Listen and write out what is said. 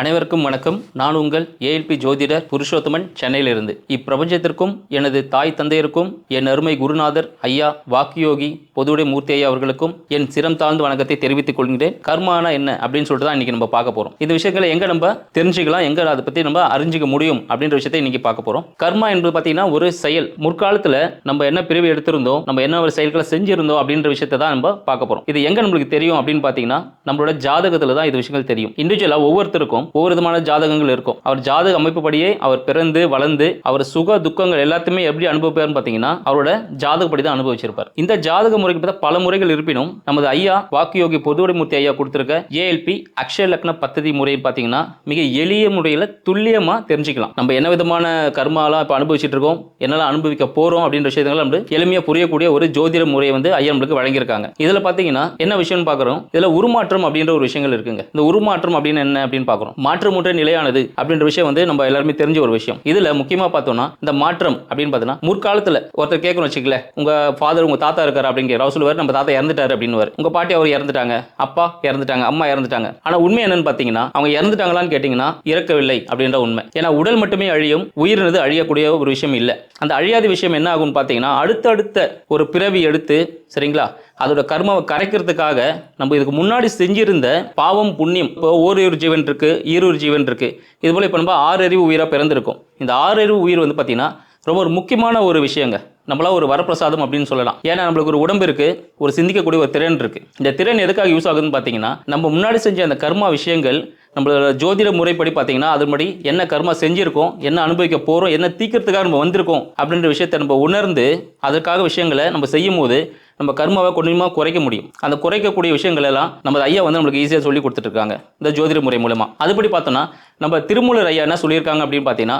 அனைவருக்கும் வணக்கம். நான் உங்கள் ஏஎல்பி ஜோதிடர் புருஷோத்தமன் சென்னையிலிருந்து. இப்பிரபஞ்சத்திற்கும் எனது தாய் தந்தையருக்கும் என் அருமை குருநாதர் ஐயா வாக்கியோகி பொதுவுடைய மூர்த்தி ஐயா அவர்களுக்கும் என் சிரம் தாழ்ந்த வணக்கத்தை தெரிவித்துக் கொள்கிறேன். கர்மானா என்ன அப்படின்னு சொல்லிட்டு தான் இன்னைக்கு நம்ம பார்க்க போறோம். இந்த விஷயங்களை எங்க நம்ம தெரிஞ்சுக்கலாம் எங்க அதை பத்தி நம்ம அறிஞ்சிக்க முடியும் அப்படின்ற விஷயத்தை இன்னைக்கு பார்க்க போறோம். கர்மா என்பது பார்த்தீங்கன்னா ஒரு செயல். முற்காலத்துல நம்ம என்ன பிரிவு எடுத்திருந்தோம் நம்ம என்ன ஒரு செயல்களை செஞ்சிருந்தோம் அப்படின்ற விஷயத்தை தான் நம்ம பார்க்க போறோம். இது எங்க நம்மளுக்கு தெரியும் அப்படின்னு பார்த்தீங்கன்னா நம்மளோட ஜாதகத்துல தான் இது விஷயங்கள் தெரியும். இண்டிவிஜுவலா ஒவ்வொருத்தருக்கும் ஒவ்வொரு விதமான ஜாதகங்கள் இருக்கும். அவர் ஜாதக அமைப்புப்படியே அவர் பிறந்து வளர்ந்து அவர் சுக துக்கங்கள் எல்லாத்தையுமே எப்படி அனுபவிப்பார்னு பார்த்தீங்கன்னா அவரோட ஜாதகப்படி தான் அனுபவிச்சிருப்பார். இந்த ஜாதக முறைக்கு பார்த்தா பல முறைகள் இருப்பினும் நமது ஐயா வாக்குயோகி பொதுவடைமூர்த்தி ஐயா கொடுத்துருக்க ஏஎல்பி அக்ஷய லக்ன பத்ததி முறை பார்த்தீங்கன்னா மிக எளிய முறையில் துல்லியமாக தெரிஞ்சுக்கலாம். நம்ம என்ன விதமான கர்மாலாம் இப்போ அனுபவிச்சுட்டு இருக்கோம் என்னெல்லாம் அனுபவிக்க போகிறோம் அப்படின்ற விஷயங்கள் நம்ம எளிமையாக புரியக்கூடிய ஒரு ஜோதிட முறையை வந்து ஐயா நம்மளுக்கு வழங்கியிருக்காங்க. இதில் பார்த்தீங்கன்னா என்ன விஷயம்னு பார்க்குறோம் இதில் உருமாற்றம் அப்படின்ற ஒரு விஷயங்கள் இருக்குங்க. இந்த உருமாற்றம் அப்படின்னு என்ன அப்படின்னு பார்க்குறோம். மாற்று ஒன்றே நிலையானது அப்படின்ற விஷயம் வந்து நம்ம எல்லாருமே தெரிஞ்ச ஒரு விஷயம். இதுல முக்கியமா பார்த்தோம்னா இந்த மாற்றம் அப்படின்னு பார்த்தோன்னா முற்காலத்துல ஒருத்தர் கேட்கணும் வச்சுக்கல உங்க ஃபாதர் உங்க தாத்தா இருக்காரு அப்படிங்கிற அவர் சொல்லுவார் நம்ம தாத்தா இறந்துட்டாரு அப்படின்னு உங்க பாட்டி அவர் இறந்துட்டாங்க அப்பா இறந்துட்டாங்க அம்மா இறந்துட்டாங்க. ஆனா உண்மை என்னன்னு பார்த்தீங்கன்னா அவங்க இறந்துட்டாங்களான்னு கேட்டீங்கன்னா இறக்கவில்லை அப்படின்ற உண்மை. ஏன்னா உடல் மட்டுமே அழியும் உயிரினது அழியக்கூடிய ஒரு விஷயம் இல்லை. அந்த அழியாத விஷயம் என்ன ஆகும்னு பார்த்தீங்கன்னா அடுத்தடுத்த ஒரு பிறவி எடுத்து சரிங்களா அதோட கர்மாவை கரைக்கிறதுக்காக நம்ம இதுக்கு முன்னாடி செஞ்சிருந்த பாவம் புண்ணியம் இப்போ ஓரிரு ஜீவன் இருக்கு ஈரூர் ஜீவன் இருக்கு. இது போல இப்போ நம்ம ஆறு அறிவு உயிராக பிறந்திருக்கும். இந்த ஆறு அறிவு உயிர் வந்து பார்த்தீங்கன்னா ரொம்ப ஒரு முக்கியமான ஒரு விஷயங்க. நம்மளா ஒரு வரப்பிரசாதம் அப்படின்னு சொல்லலாம். ஏன்னா நம்மளுக்கு ஒரு உடம்பு இருக்கு ஒரு சிந்திக்கக்கூடிய ஒரு திறன் இருக்கு. இந்த திறன் எதுக்காக யூஸ் ஆகுதுன்னு பார்த்தீங்கன்னா நம்ம முன்னாடி செஞ்ச அந்த கர்மா விஷயங்கள் நம்மளோட ஜோதிட முறைப்படி பார்த்தீங்கன்னா அதன்படி என்ன கர்மா செஞ்சிருக்கோம் என்ன அனுபவிக்க போகிறோம் என்ன தீக்கிறதுக்காக நம்ம வந்திருக்கோம் அப்படின்ற விஷயத்தை நம்ம உணர்ந்து அதற்காக விஷயங்களை நம்ம செய்யும் போது நம்ம கர்மாவை கொஞ்சமாக குறைக்க முடியும். அந்த குறைக்கக்கூடிய விஷயங்கள் எல்லாம் நம்ம ஐயா வந்து நம்மளுக்கு ஈஸியாக சொல்லி கொடுத்துட்டு இருக்காங்க. இந்த ஜோதிட முறை மூலமாக அதுபடி பார்த்தோம்னா நம்ம திருமூலர் ஐயா என்ன சொல்லியிருக்காங்க அப்படின்னு பார்த்தீங்கன்னா